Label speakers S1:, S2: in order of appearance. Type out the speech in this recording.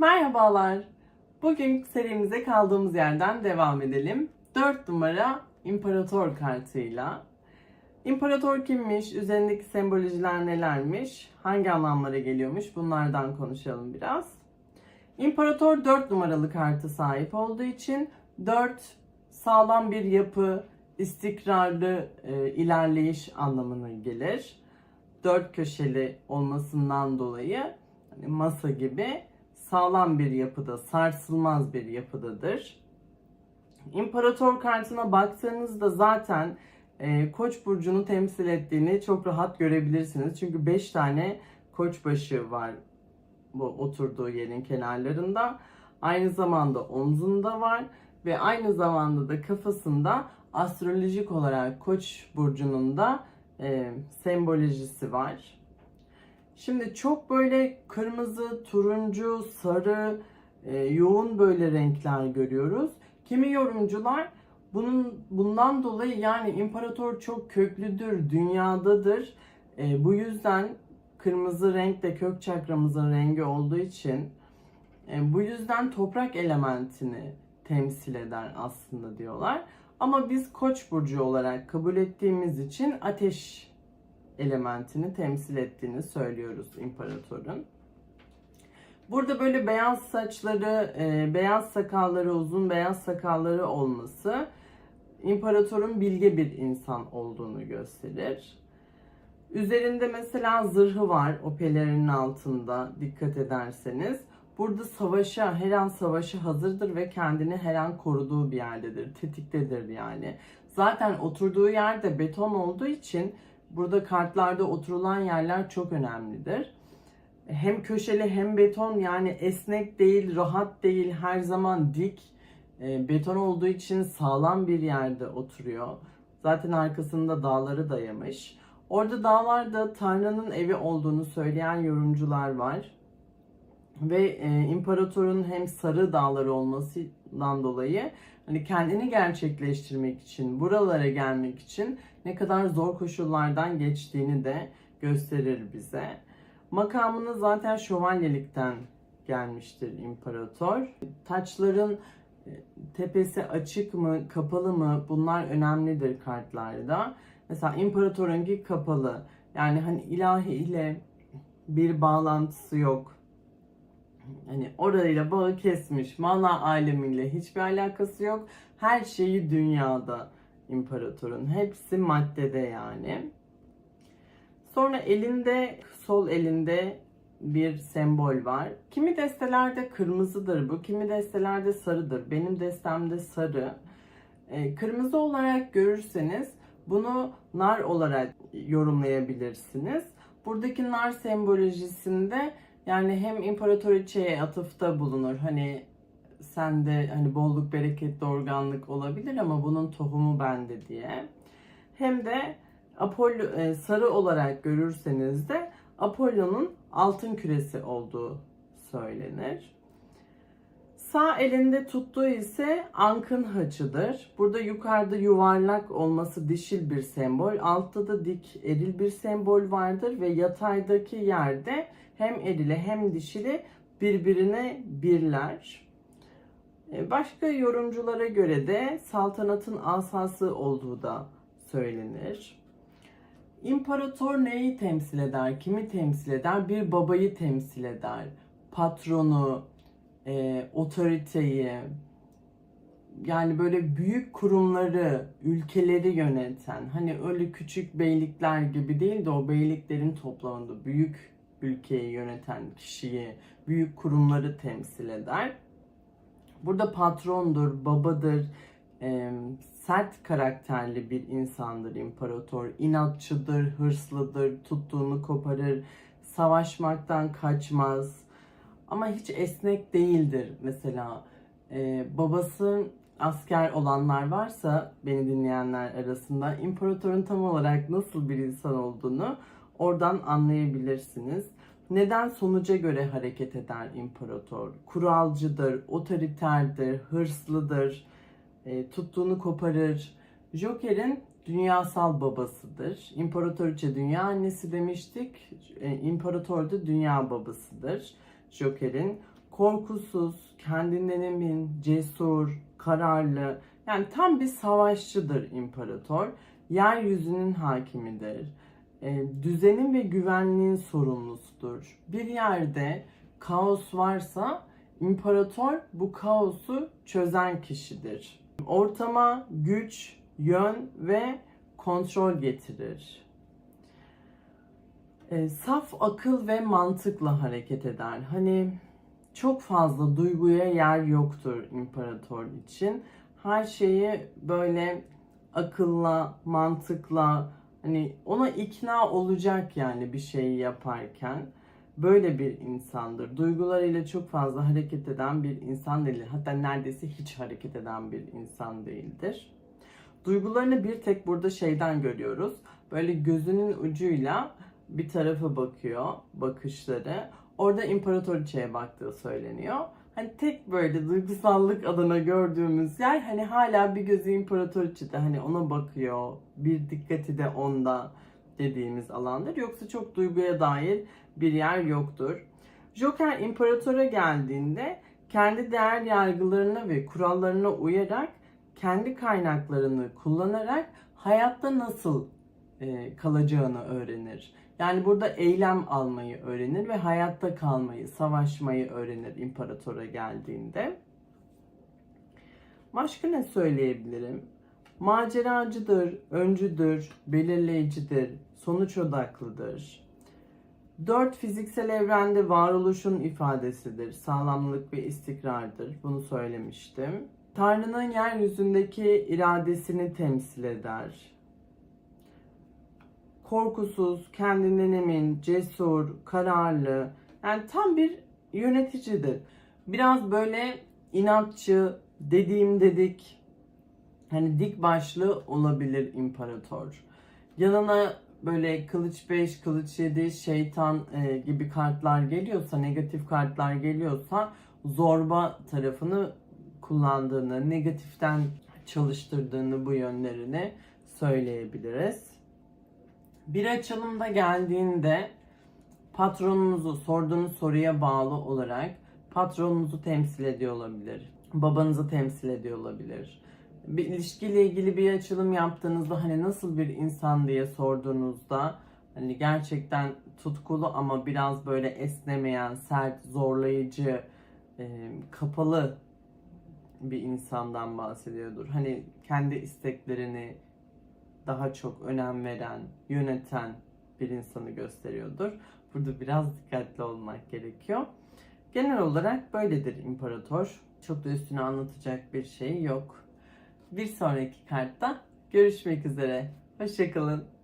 S1: Merhabalar. Bugün serimize kaldığımız yerden devam edelim. 4 numara İmparator kartıyla. İmparator kimmiş? Üzerindeki sembolojiler nelermiş? Hangi anlamlara geliyormuş? Bunlardan konuşalım biraz. İmparator 4 numaralı kartı sahip olduğu için 4 sağlam bir yapı, istikrarlı e, ilerleyiş anlamına gelir. Dört köşeli olmasından dolayı hani masa gibi sağlam bir yapıda, sarsılmaz bir yapıdadır. İmparator kartına baktığınızda zaten e, Koç burcunu temsil ettiğini çok rahat görebilirsiniz. Çünkü 5 tane koç başı var bu oturduğu yerin kenarlarında. Aynı zamanda omzunda var ve aynı zamanda da kafasında astrolojik olarak Koç burcunun da e, sembolojisi var. Şimdi çok böyle kırmızı, turuncu, sarı, e, yoğun böyle renkler görüyoruz. Kimi yorumcular bunun bundan dolayı yani imparator çok köklüdür, dünyadadır. E, bu yüzden kırmızı renk de kök çakramızın rengi olduğu için e, bu yüzden toprak elementini temsil eder aslında diyorlar. Ama biz Koç burcu olarak kabul ettiğimiz için ateş elementini temsil ettiğini söylüyoruz imparatorun. Burada böyle beyaz saçları, e, beyaz sakalları, uzun beyaz sakalları olması imparatorun bilge bir insan olduğunu gösterir. Üzerinde mesela zırhı var o pelerinin altında dikkat ederseniz. Burada savaşa, her an savaşa hazırdır ve kendini her an koruduğu bir yerdedir. Tetiktedir yani. Zaten oturduğu yerde beton olduğu için burada kartlarda oturulan yerler çok önemlidir. Hem köşeli hem beton yani esnek değil, rahat değil, her zaman dik. E, beton olduğu için sağlam bir yerde oturuyor. Zaten arkasında dağları dayamış. Orada dağlarda Tanrı'nın evi olduğunu söyleyen yorumcular var. Ve e, imparatorun hem sarı dağları olmasından dolayı hani kendini gerçekleştirmek için, buralara gelmek için ne kadar zor koşullardan geçtiğini de gösterir bize. Makamını zaten şövalyelikten gelmiştir imparator. Taçların e, tepesi açık mı, kapalı mı bunlar önemlidir kartlarda. Mesela imparatorunki kapalı. Yani hani ilahi ile bir bağlantısı yok. Hani orayla bağı kesmiş. Mana alemiyle hiçbir alakası yok. Her şeyi dünyada imparatorun. Hepsi maddede yani. Sonra elinde, sol elinde bir sembol var. Kimi destelerde kırmızıdır bu, kimi destelerde sarıdır. Benim destemde sarı. Ee, kırmızı olarak görürseniz bunu nar olarak yorumlayabilirsiniz. Buradaki nar sembolojisinde yani hem imparatoriçeye atıfta bulunur. Hani sende hani bolluk, bereket, organlık olabilir ama bunun tohumu bende diye. Hem de Apollo e, sarı olarak görürseniz de Apollo'nun altın küresi olduğu söylenir. Sağ elinde tuttuğu ise ankın haçıdır. Burada yukarıda yuvarlak olması dişil bir sembol. Altta da dik eril bir sembol vardır ve yataydaki yerde hem erili hem dişili birbirine birler. E, Başka yorumculara göre de saltanatın asası olduğu da söylenir. İmparator neyi temsil eder? Kimi temsil eder? Bir babayı temsil eder. Patronu, e, otoriteyi, yani böyle büyük kurumları, ülkeleri yöneten, hani öyle küçük beylikler gibi değil de o beyliklerin toplamında büyük ülkeyi yöneten kişiyi, büyük kurumları temsil eder. Burada patrondur, babadır, e, sert karakterli bir insandır imparator. İnatçıdır, hırslıdır, tuttuğunu koparır, savaşmaktan kaçmaz. Ama hiç esnek değildir mesela. E, babası asker olanlar varsa beni dinleyenler arasında imparatorun tam olarak nasıl bir insan olduğunu oradan anlayabilirsiniz. Neden sonuca göre hareket eder imparator? Kuralcıdır, otoriterdir, hırslıdır, e, tuttuğunu koparır. Joker'in dünyasal babasıdır. İmparatoriçe dünya annesi demiştik. E, İmparator da dünya babasıdır. Joker'in. korkusuz, kendinden emin, cesur, kararlı. Yani tam bir savaşçıdır imparator. Yeryüzünün hakimidir. E, düzenin ve güvenliğin sorumlusudur. Bir yerde kaos varsa imparator bu kaosu çözen kişidir. Ortama güç, yön ve kontrol getirir. E, saf akıl ve mantıkla hareket eder. Hani çok fazla duyguya yer yoktur imparator için. Her şeyi böyle akılla, mantıkla hani ona ikna olacak yani bir şeyi yaparken böyle bir insandır. Duygularıyla çok fazla hareket eden bir insan değil. Hatta neredeyse hiç hareket eden bir insan değildir. Duygularını bir tek burada şeyden görüyoruz. Böyle gözünün ucuyla bir tarafa bakıyor bakışları. Orada imparatoriçeye baktığı söyleniyor. Hani tek böyle duygusallık adına gördüğümüz yer hani hala bir gözü imparatoriçede hani ona bakıyor. Bir dikkati de onda dediğimiz alandır. Yoksa çok duyguya dair bir yer yoktur. Joker imparatora geldiğinde kendi değer yargılarına ve kurallarına uyarak kendi kaynaklarını kullanarak hayatta nasıl e, kalacağını öğrenir. Yani burada eylem almayı öğrenir ve hayatta kalmayı, savaşmayı öğrenir imparatora geldiğinde. Başka ne söyleyebilirim? Maceracıdır, öncüdür, belirleyicidir, sonuç odaklıdır. Dört fiziksel evrende varoluşun ifadesidir. Sağlamlık ve istikrardır. Bunu söylemiştim. Tanrı'nın yeryüzündeki iradesini temsil eder. Korkusuz, kendinden emin, cesur, kararlı. Yani tam bir yöneticidir. Biraz böyle inatçı, dediğim dedik, hani dik başlı olabilir imparator. Yanına böyle kılıç 5, kılıç 7, şeytan e, gibi kartlar geliyorsa, negatif kartlar geliyorsa zorba tarafını kullandığını, negatiften çalıştırdığını bu yönlerini söyleyebiliriz. Bir açılımda geldiğinde patronunuzu sorduğunuz soruya bağlı olarak patronunuzu temsil ediyor olabilir. Babanızı temsil ediyor olabilir. Bir ilişkiyle ilgili bir açılım yaptığınızda hani nasıl bir insan diye sorduğunuzda hani gerçekten tutkulu ama biraz böyle esnemeyen, sert, zorlayıcı, e, kapalı bir insandan bahsediyordur. Hani kendi isteklerini daha çok önem veren, yöneten bir insanı gösteriyordur. Burada biraz dikkatli olmak gerekiyor. Genel olarak böyledir imparator. Çok da üstüne anlatacak bir şey yok. Bir sonraki kartta görüşmek üzere. Hoşçakalın.